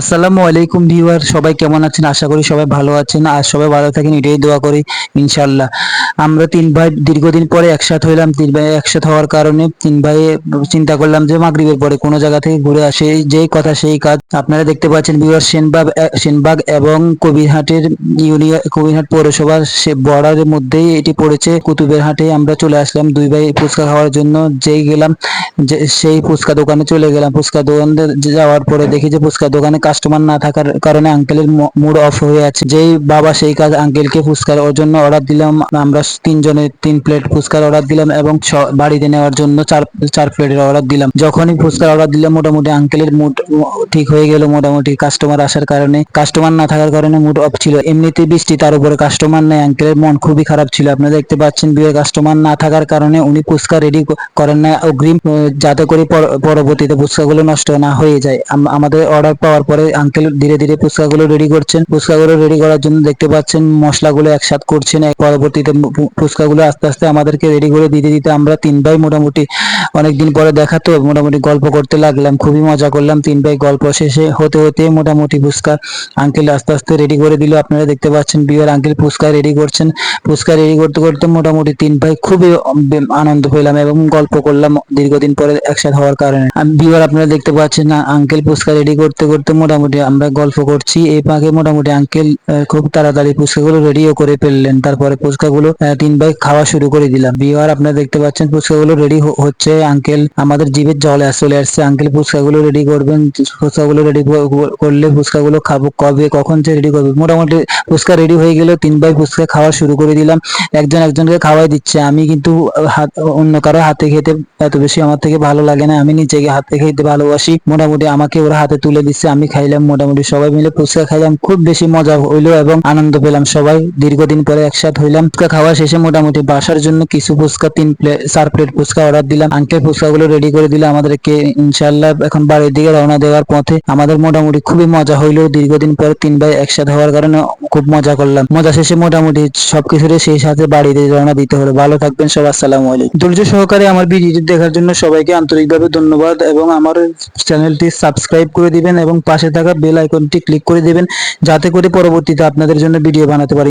আসসালামু আলাইকুম ভিউয়ার, সবাই কেমন আছেন? আশা করি সবাই ভালো আছেন। আর সবাই ভালো থাকেন, এটাই দোয়া করি ইনশাল্লাহ আমরা তিন ভাই দীর্ঘদিন পরে একসাথে হইলাম, তিন ভাই একসাথে হওয়ার কারণে তিন ভাই চিন্তা করলাম যে মাগরিবের পরে কোনো জায়গা থেকে ঘুরে আসে, যেই কথা সেই কাজ। আপনারা দেখতে পাচ্ছেন ভিউয়ার সেনবাগ সেনবাগ এবং কবিরহাটের ইউনিয়ন, কবিরহাট পৌরসভার সে বর্ডারের মধ্যেই এটি পড়েছে। কুতুবের হাটে আমরা চলে আসলাম দুই ভাই ফুচকা খাওয়ার জন্য। যেই গেলাম, যে সেই ফুচকা দোকানে চলে গেলাম। ফুচকা দোকানে যাওয়ার পরে দেখি যে ফুচকা দোকানে কাস্টমার না থাকার কারণে আঙ্কেলের মুড অফ হয়ে আছে। যেই বাবা সেই কাজ আঙ্কেলকে ফুচকার জন্য অর্ডার দিলাম। আমরা তিনজনের তিন প্লেট ফুচকার অর্ডার দিলাম এবং বাড়িতে নেওয়ার জন্য চার চার প্লেটের অর্ডার দিলাম। যখনই ফুচকার অর্ডার দিলাম, মোটামুটি আঙ্কেলের মুড ঠিক হয়ে গেল, মোটামুটি কাস্টমার আসার কারণে। কাস্টমার না থাকার কারণে মুড অফ ছিল। এমনিতে বৃষ্টি তার উপরে কাস্টমার নেই আঙ্কেলের মন খুবই খারাপ ছিল। আপনারা দেখতে পাচ্ছেন বিয়ে কাস্টমার না থাকার কারণে উনি ফুচকা রেডি করেন না। অগ্রিম যাতে করে পরবর্তীতে ফুচকাগুলো নষ্ট না হয়ে যায়। আমাদের অর্ডার পাওয়ার পরে আঙ্কেল ধীরে ধীরে ফুচকাগুলো রেডি করছেন। ফুচকাগুলো রেডি করার জন্য দেখতে পাচ্ছেন, মশলাগুলো একসাথ করছেন। পরবর্তীতে ফুচকাগুলো আস্তে আস্তে আমাদেরকে রেডি করে দিতে দিতে আমরা তিন ভাই মোটামুটি অনেকদিন পরে দেখা তো মোটামুটি গল্প করতে লাগলাম, খুবই মজা করলাম। তিন ভাই গল্প শেষে হতে হতে মোটামুটি ফুচকা আঙ্কেল আস্তে আস্তে রেডি করে দিল। আপনারা দেখতে পাচ্ছেন বিয়ের আঙ্কেল ফুচকা রেডি করছেন। ফুচকা রেডি করতে করতে মোটামুটি তিন ভাই খুবই আনন্দ পেলাম এবং গল্প করলাম দীর্ঘদিন পরে একসাথে হওয়ার কারণে। বিয়ের আপনারা দেখতে পাচ্ছেন আঙ্কেল ফুচকা রেডি করতে করতে মোটামুটি আমরা গল্প করছি। এই ফাঁকে মোটামুটি আঙ্কেল খুব তাড়াতাড়ি ফুচকাগুলো রেডিও করে ফেললেন। তারপরে ফুচকাগুলো তিন ভাই খাওয়া শুরু করে দিলাম। বিহার আপনারা দেখতে পাচ্ছেন ফুচকাগুলো রেডি হচ্ছে। আঙ্কেল আমাদের জিভের জলে চলে আসছে। আঙ্কেল ফুচকাগুলো রেডি করবেন, ফুচকাগুলো রেডি করলে ফুচকাগুলো খাব। কবে, কখন যে রেডি করবে? মোটামুটি ফুচকা রেডি হয়ে গেলে তিন ভাই ফুচকা খাওয়া শুরু করে দিলাম। একজন একজনকে খাওয়াই দিচ্ছে। আমি কিন্তু হাত, অন্য কারও হাতে খেতে এত বেশি আমার থেকে ভালো লাগে না। আমি নিজেকে হাতে খেতে ভালোবাসি। মোটামুটি আমাকে ওরা হাতে তুলে দিচ্ছে। আমি খাইলাম মোটামুটি সবাই মিলে ফুচকা খাইলাম। খুব বেশি মজা হইল এবং আনন্দ পেলাম সবাই। দীর্ঘদিন পরে একসাথে হইলাম। ফুচকা খাওয়া শেষে মোটামুটি বাসার জন্য কিছু ফুচকা, তিন প্লেট চার প্লেট ফুচকা অর্ডার দিলাম। আঙ্কেল ফুচকাগুলো রেডি করে দিলে আমাদেরকে ইনশাল্লাহ এখন বাড়ির দিকে রওনা দেওয়ার পথে আমাদের মোটামুটি খুবই মজা হইল। দীর্ঘদিন পর তিন ভাই একসাথে হওয়ার কারণে খুব মজা করলাম। মজা শেষে মোটামুটি সবকিছুরে সেই সাথে বাড়িতে রওনা দিতে হলো। ভালো থাকবেন সব আসসালামু আলাইকুম। ধৈর্য সহকারে আমার ভিডিওটি দেখার জন্য সবাইকে আন্তরিকভাবে ধন্যবাদ এবং আমার চ্যানেলটি সাবস্ক্রাইব করে দিবেন এবং পাশে থাকা বেল আইকনটি ক্লিক করে দিবেন, যাতে করে পরবর্তীতে আপনাদের জন্য ভিডিও বানাতে পারি।